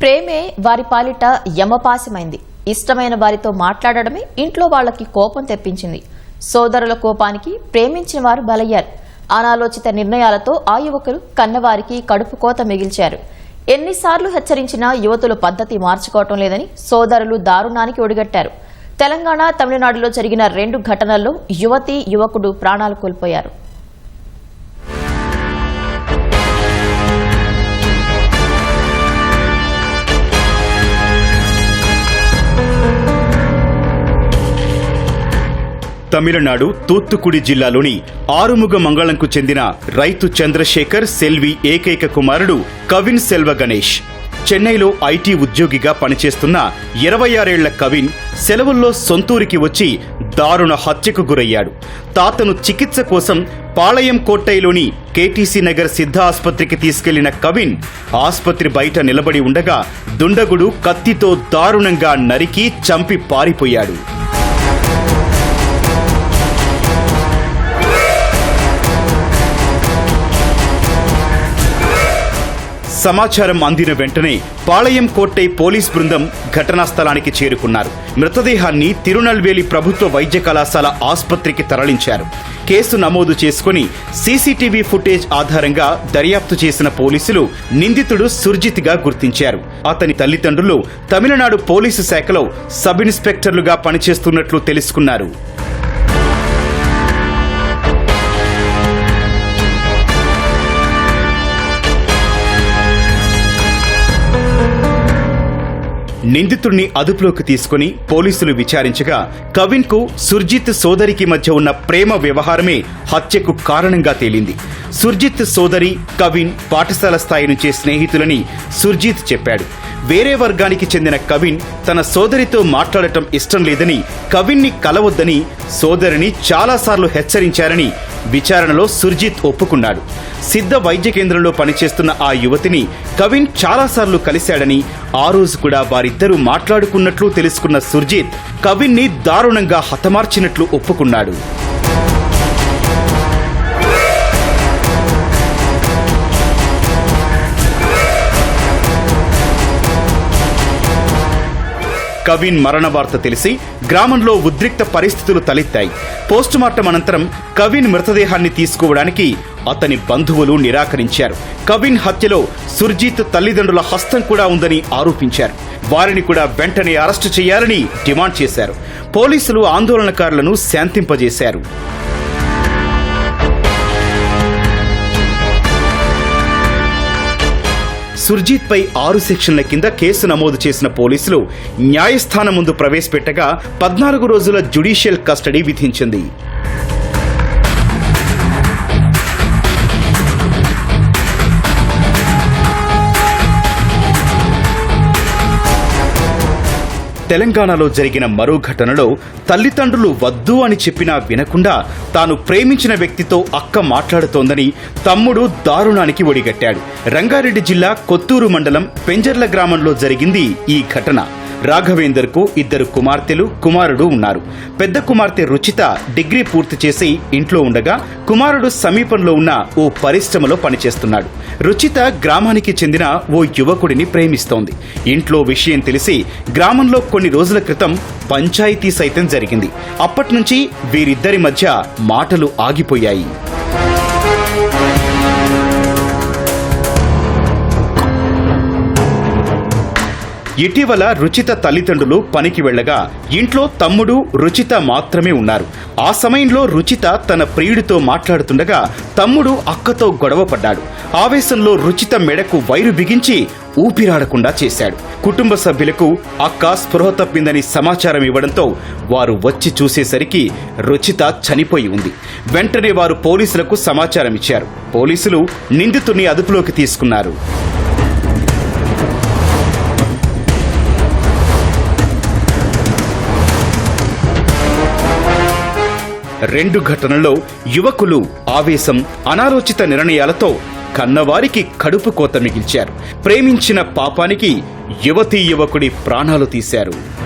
ప్రేమే వారి పాలిట యమపాశమైంది. ఇష్టమైన వారితో మాట్లాడడమే ఇంట్లో వాళ్ళకి కోపం తెప్పించింది. సోదరుల కోపానికి ప్రేమించిన వారు బలయ్యారు. అనాలోచిత నిర్ణయాలతో ఆ యువకులు కన్నవారికి కడుపు కోత మిగిల్చారు. ఎన్నిసార్లు హెచ్చరించినా యువతులు పద్ధతి మార్చుకోవటం లేదని సోదరులు దారుణానికి ఒడిగట్టారు. తెలంగాణ తమిళనాడులో జరిగిన రెండు ఘటనల్లో యువతి యువకుడు ప్రాణాలు కోల్పోయారు. తమిళనాడు తూత్తుకుడి జిల్లాలోని ఆరుముగ మంగళంకు చెందిన రైతు చంద్రశేఖర్ సెల్వి ఏకైక కుమారుడు కవిన్ సెల్వ గణేష్. చెన్నైలో ఐటీ ఉద్యోగిగా పనిచేస్తున్న ఇరవై ఆరేళ్ళ కవిన్ సెలవుల్లో సొంతూరికి వచ్చి దారుణ హత్యకు గురయ్యాడు. తాతను చికిత్స కోసం పాళయం కోట్టైలోని కేటీసీ నగర్ సిద్ధ ఆసుపత్రికి తీసుకెళ్ళిన కవిన్ ఆసుపత్రి బయట నిలబడి ఉండగా దుండగుడు కత్తితో దారుణంగా నరికి చంపి పారిపోయాడు. సమాచారం అందిన వెంటనే పాళయం కోట్టై పోలీస్ బృందం ఘటనా స్థలానికి చేరుకున్నారు. మృతదేహాన్ని తిరునల్వేలి ప్రభుత్వ వైద్య కళాశాల ఆసుపత్రికి తరలించారు. కేసు నమోదు చేసుకుని సీసీటీవీ ఫుటేజ్ ఆధారంగా దర్యాప్తు చేసిన పోలీసులు నిందితుడు సుర్జిత్గా గుర్తించారు. అతని తల్లిదండ్రులు తమిళనాడు పోలీసు శాఖలో సబ్ ఇన్స్పెక్టర్లుగా పనిచేస్తున్నట్లు తెలుసుకున్నారు. నిందితుడిని అదుపులోకి తీసుకుని పోలీసులు విచారించగా కవిన్కు సుర్జిత్ సోదరికి మధ్య ఉన్న ప్రేమ వ్యవహారమే హత్యకు కారణంగా తేలింది. సుర్జిత్ సోదరి కవిన్ పాఠశాల స్థాయి నుంచే స్నేహితులని సుర్జిత్ చెప్పాడు. వేరే వర్గానికి చెందిన కవిన్ తన సోదరితో మాట్లాడటం ఇష్టం లేదని కవిన్ని కలవద్దని సోదరిని చాలాసార్లు హెచ్చరించారని విచారణలో సుర్జిత్ ఒప్పుకున్నాడు. సిద్ధ వైద్య కేంద్రంలో పనిచేస్తున్న ఆ యువతిని కవిన్ చాలాసార్లు కలిశాడని ఆ రోజు కూడా వారిద్దరూ మాట్లాడుకున్నట్లు తెలుసుకున్న సుర్జిత్ కవిన్ని దారుణంగా హతమార్చినట్లు ఒప్పుకున్నాడు. కవిన్ మరణ వార్త తెలిసి గ్రామంలో ఉద్రిక్త పరిస్థితులు తలెత్తాయి. పోస్టుమార్టం అనంతరం కవిన్ మృతదేహాన్ని తీసుకోవడానికి అతని బంధువులు నిరాకరించారు. కవిన్ హత్యలో సుర్జిత్ తల్లిదండ్రుల హస్తం కూడా ఉందని ఆరోపించారు. వారిని కూడా వెంటనే అరెస్టు చేయాలని డిమాండ్ చేశారు. పోలీసులు ఆందోళనకారులను శాంతింపజేశారు. సుర్జీత్ పై ఆరు సెక్షన్ల కింద కేసు నమోదు చేసిన పోలీసులు న్యాయస్థానం ముందు ప్రవేశపెట్టగా పద్నాలుగు రోజుల జ్యుడిషియల్ కస్టడీ విధించింది. తెలంగాణలో జరిగిన మరో ఘటనలో తల్లిదండ్రులు వద్దు అని చెప్పినా వినకుండా తాను ప్రేమించిన వ్యక్తితో అక్క మాట్లాడుతోందని తమ్ముడు దారుణానికి ఒడిగట్టాడు. రంగారెడ్డి జిల్లా కొత్తూరు మండలం పెంజర్ల గ్రామంలో జరిగింది ఈ ఘటన. రాఘవేందర్కు ఇద్దరు కుమార్తెలు కుమారుడు ఉన్నారు. పెద్ద కుమార్తె రుచిత డిగ్రీ పూర్తి చేసి ఇంట్లో ఉండగా కుమారుడు సమీపంలో ఉన్న ఓ పరిశ్రమలో పనిచేస్తున్నాడు. రుచిత గ్రామానికి చెందిన ఓ యువకుడిని ప్రేమిస్తోంది. ఇంట్లో విషయం తెలిసి గ్రామంలో కొన్ని రోజుల క్రితం పంచాయతీ సైతం జరిగింది. అప్పటి నుంచి వీరిద్దరి మధ్య మాటలు ఆగిపోయాయి. ఇటీవల రుచిత తల్లిదండ్రులు పనికి వెళ్ళగా ఇంట్లో తమ్ముడు రుచిత మాత్రమే ఉన్నారు. ఆ సమయంలో రుచిత తన ప్రియుడితో మాట్లాడుతుండగా తమ్ముడు అక్కతో గొడవ పడ్డాడు. ఆవేశంలో రుచిత మెడకు వైరు బిగించి ఊపిరాడకుండా చేశాడు. కుటుంబ సభ్యులకు అక్క స్పృహ తప్పిందని సమాచారం ఇవ్వడంతో వారు వచ్చి చూసేసరికి రుచిత చనిపోయి ఉంది. వెంటనే వారు పోలీసులకు సమాచారం ఇచ్చారు. పోలీసులు నిందితుడిని అదుపులోకి తీసుకున్నారు. రెండు ఘటనల్లో యువకులు ఆవేశం అనాలోచిత నిర్ణయాలతో కన్నవారికి కడుపు కోత మిగిల్చారు. ప్రేమించిన పాపానికి యువతీ యువకుడి ప్రాణాలు తీశారు.